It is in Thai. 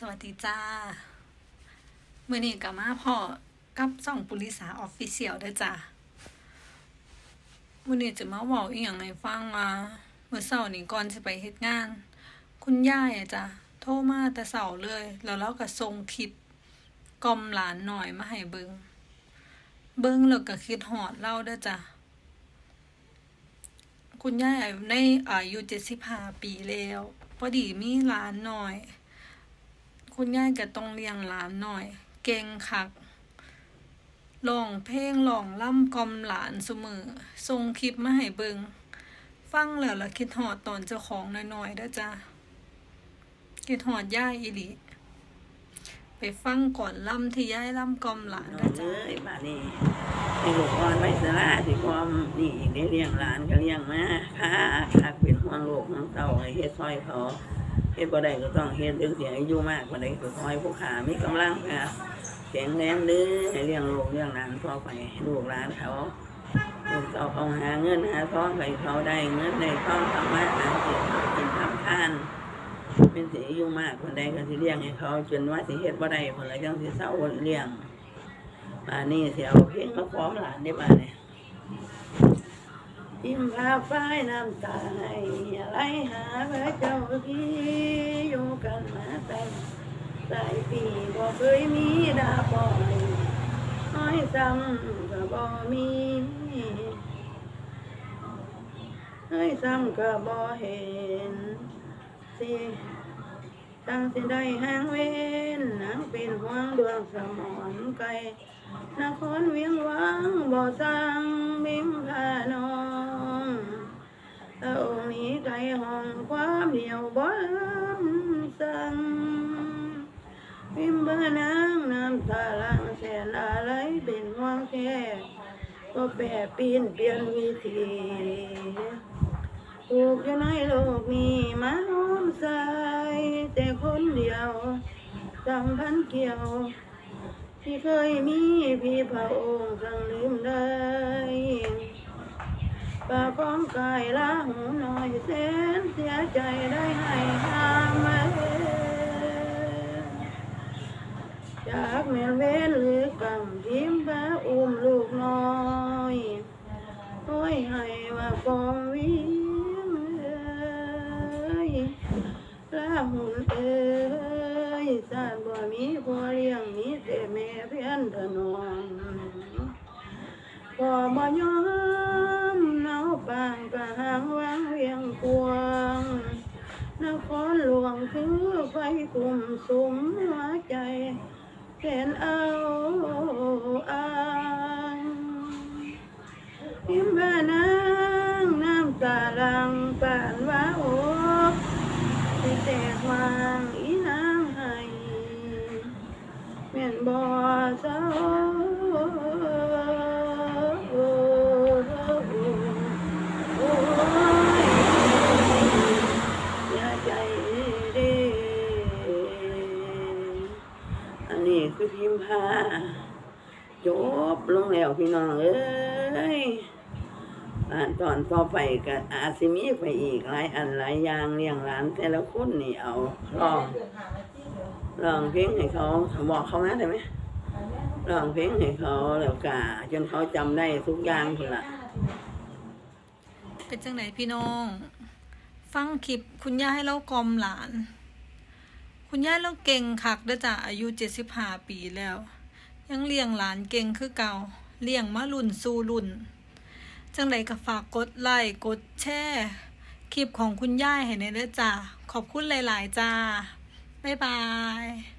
สวัสดีจ้าเมื่อนี้กับมาพ่อกับส่องปุริสาออฟฟิเชียลเด้จ้ามื่อนี้จะมาบอกอีกอย่างให้ฟังว่าเมื่อเสาร์นี้ก่อนจะไปเฮ็ดงาน คุณย่ายอะจ้ะโทรมาแต่เสาร์เลย แล้วเราก็ส่งคลิปกลมหลานหน่อยมาให้เบิงเบิงแล้วก็คิดหอดเล่าด้จ้ะคุณย่ายในอายุเจ็ดสิบห้าปีแล้วพอดีมีหลานหน่อย คุณย่ายก็ต้องเลี้ยงหลานหน่อย เก่งคักร้องเพลงร้องล่ำกล่อมหลานเสมอส่งคลิปมาให้เบิงฟังแล้วละคิดหอดตอนเจ้าของน้อยๆด้จ้าคิดหอดย่ายอีลีไปฟังก่อนล่ำที่ย่ายล่ำกล่อมหลานเด้จ้าเอ้ยบ้านนี้ไอ้ลูกอ่อนไว้สละสิความนี่ได้เลี้ยงหลานก็เลี้ยงมาค่ะคักเป็น กห่วงเต้าให้เฮ็ดซอยเขาเฮ็ดบ่ได้ก็ต้องเฮ็ดดึงเสียงอายุมากบ่ได้ก็ซอยผู้ขามีกำลังค่ะแข็งแรงเด้อให้เลี้ยงลูกเลี้ยงหลานต่อไปลูกหลานเขาลูกเต้าเขาหาเงินหาทองให้เขาได้เงินได้ทองทำมาหากินกินทำทานเป็นสิอายุมากคนใดก็สิเลี้ยงให้เขาจนว่าสิเฮ็ดบ่ได้คนละจังสิเศร้าเลี้ยงป่านนี้สิเอาเพลงมาฟ้อมหลานได้ป่านนี้ พิมพ์พาฝ้ายน้ำตาให้ไหลหาพระเจ้าพี่อยู่กันมาแต่หลายปีบ่เคยมีดาบอยน้อยซ้ำก็บ่มีน้อยซ้ำก็บ่เห็นสิตังสิได้ห่างเว้นนางเป็นห่วงดวงสมอนไกลนครเวียงวังบ่สร้างมิมพา มิมเบอร์นางน้ำตาลังแสนอะไรเป็นห่วงแค่ก็แปรปีนเปลี่ยนวิธีถูกอยู่ในโลกนี้มาห้อมใส่แต่คนเดียวสัมพันเกี่ยว ที่เคยมีพี่พระองค์สั่งลืมได้ปากของกายละหูน้อยแสนเสียใจได้ให้ห้าม จากแม่เว้นหรือกำพิมพ์พระอุ้มลูกน้อยโอ้ยให้ว่าฟองวิงเอ้ยละหุ่นเอ้ยสานบ่มีพ่อเลี้ยงมีแต่แม่เพียนถนอมพ่อบ่ยอมเนาปางกะหางวางเวียงกวางนครหลวงคือไฟกลุ่มสุมหัวใจ แสนเอาอังพิมพานางน้ำตาลังปานว่าโอสิแตกวางอีนางให้แม่นบ่เจ้า นี้คือพิมพ์ผ้าจบลงแล้วพี่น้องเอ้ยอ่านตอนต่อไปก็อาจสิมีไปอีกหลายอันหลายอย่างเลี้ยงหลานแต่ละคนนี่เอาลองลองเพลงให้เขาบอกเขามาได้ไหมลองเพลงให้เขาแล้วกาจนเขาจำได้ทุกอย่างคนละเป็นจังไหนพี่น้อง ฟังคลิปคุณย่าให้เรากล่อมหลาน คุณย่าเราเก่งคักเด้อจ้ะอายุเจ็ดสิบห้าปีแล้ว ยังเลี้ยงหลานเก่งคือเก่าเลี้ยงมารุ่นสู่รุ่น จังไดก็ฝากกดไลค์กดแชร์คลิปของคุณย่าให้ในเด้อจ้าขอบคุณหลาย ๆ จ้าบ๊ายบาย